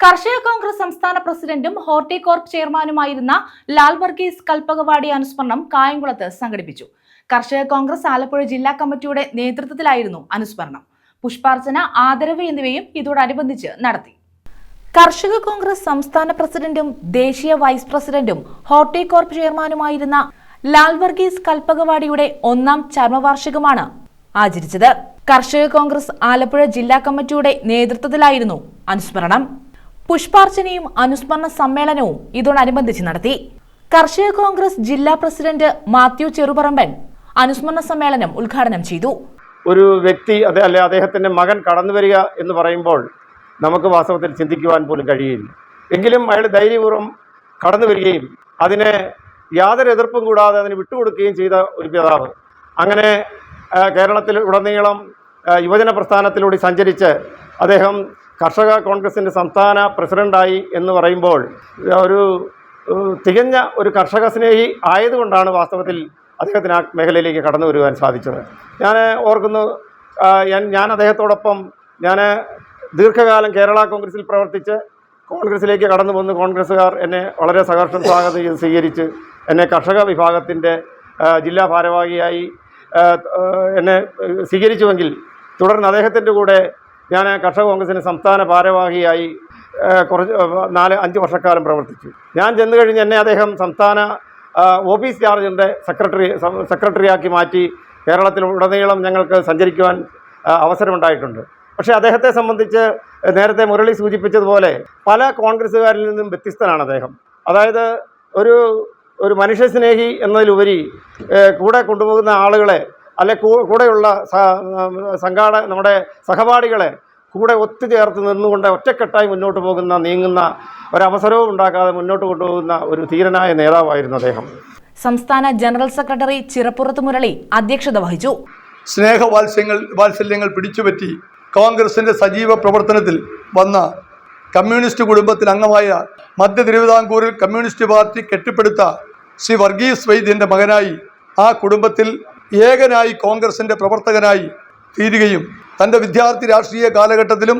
കർഷക കോൺഗ്രസ് സംസ്ഥാന പ്രസിഡന്റും ഹോർട്ടികോർപ്പ് ചെയർമാനുമായിരുന്ന ലാൽ വർഗീസ് കൽപ്പകവാടി അനുസ്മരണം കായംകുളത്ത് സംഘടിപ്പിച്ചു. കർഷക കോൺഗ്രസ് ആലപ്പുഴ ജില്ലാ കമ്മിറ്റിയുടെ നേതൃത്വത്തിലായിരുന്നു അനുസ്മരണം. പുഷ്പാർച്ചന ആദരവ് എന്നിവയും ഇതോടനുബന്ധിച്ച് നടത്തി. കർഷക കോൺഗ്രസ് സംസ്ഥാന പ്രസിഡന്റും ദേശീയ വൈസ് പ്രസിഡന്റും ഹോർട്ടികോർപ്പ് ചെയർമാനുമായിരുന്ന ലാൽ വർഗീസ് കൽപ്പകവാടിയുടെ ഒന്നാം ചർമ്മവാർഷികമാണ് ആചരിച്ചത്. കർഷക കോൺഗ്രസ് ആലപ്പുഴ ജില്ലാ കമ്മിറ്റിയുടെ നേതൃത്വത്തിലായിരുന്നു അനുസ്മരണം. പുഷ്പാർച്ചനയും അനുസ്മരണ സമ്മേളനവും ഇതോടനുബന്ധിച്ച് നടത്തി. കർഷക കോൺഗ്രസ് ജില്ലാ പ്രസിഡന്റ് മാത്യു ചെറുപറമ്പൻ അനുസ്മരണ സമ്മേളനം ഉദ്ഘാടനം ചെയ്തു. ഒരു വ്യക്തി അതെ അല്ലെ അദ്ദേഹത്തിന്റെ മകൻ കടന്നു വരിക എന്ന് പറയുമ്പോൾ നമുക്ക് വാസ്തവത്തിൽ ചിന്തിക്കുവാൻ പോലും കഴിയില്ല. എങ്കിലും അയാൾ ധൈര്യപൂർവം കടന്നു വരികയും അതിനെ യാതൊരു എതിർപ്പും കൂടാതെ അതിന് വിട്ടുകൊടുക്കുകയും ചെയ്ത ഒരു പിതാവ്. അങ്ങനെ കേരളത്തിൽ ഉടനീളം യുവജന പ്രസ്ഥാനത്തിലൂടെ സഞ്ചരിച്ച് അദ്ദേഹം കർഷക കോൺഗ്രസിന്റെ സംസ്ഥാന പ്രസിഡന്റായി എന്ന് പറയുമ്പോൾ ഒരു തികഞ്ഞ ഒരു കർഷക സ്നേഹി ആയതുകൊണ്ടാണ് വാസ്തവത്തിൽ അദ്ദേഹത്തിന് ആ മേഖലയിലേക്ക് കടന്നു വരുവാൻ സാധിച്ചത്. ഞാൻ ഓർക്കുന്നു ഞാൻ- അദ്ദേഹത്തോടൊപ്പം ഞാൻ ദീർഘകാലം കേരള കോൺഗ്രസിൽ പ്രവർത്തിച്ച് കോൺഗ്രസിലേക്ക് കടന്നു വന്ന് കോൺഗ്രസ്സുകാർ എന്നെ വളരെ സഹർഷം സ്വാഗതം ചെയ്ത് സ്വീകരിച്ച് എന്നെ കർഷക വിഭാഗത്തിന്റെ ജില്ലാ ഭാരവാഹിയായി എന്നെ സ്വീകരിച്ചുവെങ്കിൽ തുടർന്ന് അദ്ദേഹത്തിന്റെ കൂടെ ഞാൻ കർഷക കോൺഗ്രസിന്റെ സംസ്ഥാന ഭാരവാഹിയായി കുറച്ച് നാല് അഞ്ച് വർഷക്കാലം പ്രവർത്തിച്ചു. ഞാൻ ചെന്ന് കഴിഞ്ഞ് എന്നെ അദ്ദേഹം സംസ്ഥാന ഓഫീസ് ചാർജിന്റെ സെക്രട്ടറി സെക്രട്ടറിയാക്കി മാറ്റി കേരളത്തിൽ ഉടനീളം ഞങ്ങൾക്ക് സഞ്ചരിക്കുവാൻ അവസരമുണ്ടായിട്ടുണ്ട്. പക്ഷേ അദ്ദേഹത്തെ സംബന്ധിച്ച് നേരത്തെ മുരളി സൂചിപ്പിച്ചതുപോലെ പല കോൺഗ്രസ്സുകാരിൽ നിന്നും വ്യത്യസ്തനാണ് അദ്ദേഹം. അതായത് ഒരു ഒരു മനുഷ്യസ്നേഹി എന്നതിലുപരി കൂടെ കൊണ്ടുപോകുന്ന ആളുകളെ അല്ലെ കൂടെയുള്ള സംഘാട നമ്മുടെ സഹപാഠികളെ കൂടെ ഒത്തുചേർത്ത് നിന്നുകൊണ്ട് ഒറ്റക്കെട്ടായി മുന്നോട്ട് പോകുന്ന നീങ്ങുന്ന ഒരവസരവും ഉണ്ടാക്കാതെ മുന്നോട്ട് കൊണ്ടുപോകുന്ന ഒരു ധീരനായ നേതാവായിരുന്നു അദ്ദേഹം. സംസ്ഥാന ജനറൽ സെക്രട്ടറി ചിറപ്പുറത്ത് മുരളി അധ്യക്ഷത വഹിച്ചു. സ്നേഹവാത്സ്യങ്ങൾ വാത്സല്യങ്ങൾ പിടിച്ചുപറ്റി കോൺഗ്രസിന്റെ സജീവ പ്രവർത്തനത്തിൽ വന്ന കമ്മ്യൂണിസ്റ്റ് കുടുംബത്തിൽ അംഗമായ മധ്യ തിരുവിതാംകൂറിൽ കമ്മ്യൂണിസ്റ്റ് പാർട്ടി കെട്ടിപ്പടുത്ത ശ്രീ വർഗീസ് വൈദ്യന്റെ മകനായി ആ കുടുംബത്തിൽ ഏകനായി കോൺഗ്രസിന്റെ പ്രവർത്തകനായി തീരുകയും തന്റെ വിദ്യാർത്ഥി രാഷ്ട്രീയ കാലഘട്ടത്തിലും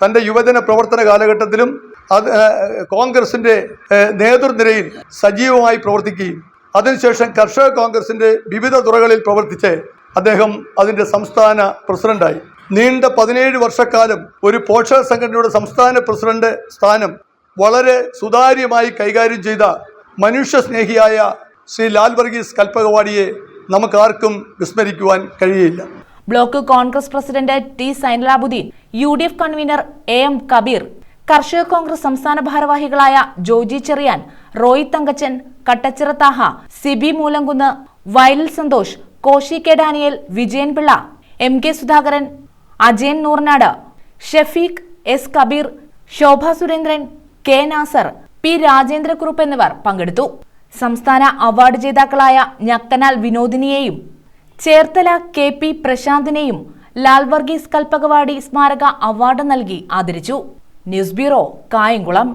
തന്റെ യുവജന പ്രവർത്തന കാലഘട്ടത്തിലും അത് കോൺഗ്രസിന്റെ നേതൃനിരയിൽ സജീവമായി പ്രവർത്തിക്കുകയും അതിനുശേഷം കർഷക കോൺഗ്രസിന്റെ വിവിധ തുറകളിൽ പ്രവർത്തിച്ച് അദ്ദേഹം അതിന്റെ സംസ്ഥാന പ്രസിഡന്റായി. നീണ്ട പതിനേഴ് വർഷക്കാലം ഒരു പോഷക സംഘടനയുടെ സംസ്ഥാന പ്രസിഡന്റ് സ്ഥാനം വളരെ സുതാര്യമായി കൈകാര്യം ചെയ്ത മനുഷ്യസ്നേഹിയായ ശ്രീ ലാൽ വർഗീസ് കൽപ്പകവാടിയെ നമുക്കാർക്കും വിസ്മരിക്കുവാൻ കഴിയില്ല. Block Congress president T Sainalabudeen U D F convener A M Kabeer കർഷക കോൺഗ്രസ് സംസ്ഥാന ഭാരവാഹികളായ Joji Cherian Roy Thankachan Kattachira Thaha Siby Moolamkunnu Vayalil Santhosh Koshy K Daniel Vijayan Pillai M K Sudhakaran Ajayan Nooranad Shefeeq S Kabeer Shobha Surendran K Nasar P Rajendrakurup എന്നിവർ പങ്കെടുത്തു. സംസ്ഥാന award ജേതാക്കളായ ഞക്കനാൽ വിനോദിനിയെയും Cherthala K P പ്രശാന്തിനെയും ലാൽ വർഗീസ് കൽപ്പകവാടി സ്മാരക അവാർഡ് നൽകി ആദരിച്ചു. News bureau Kayamkulam.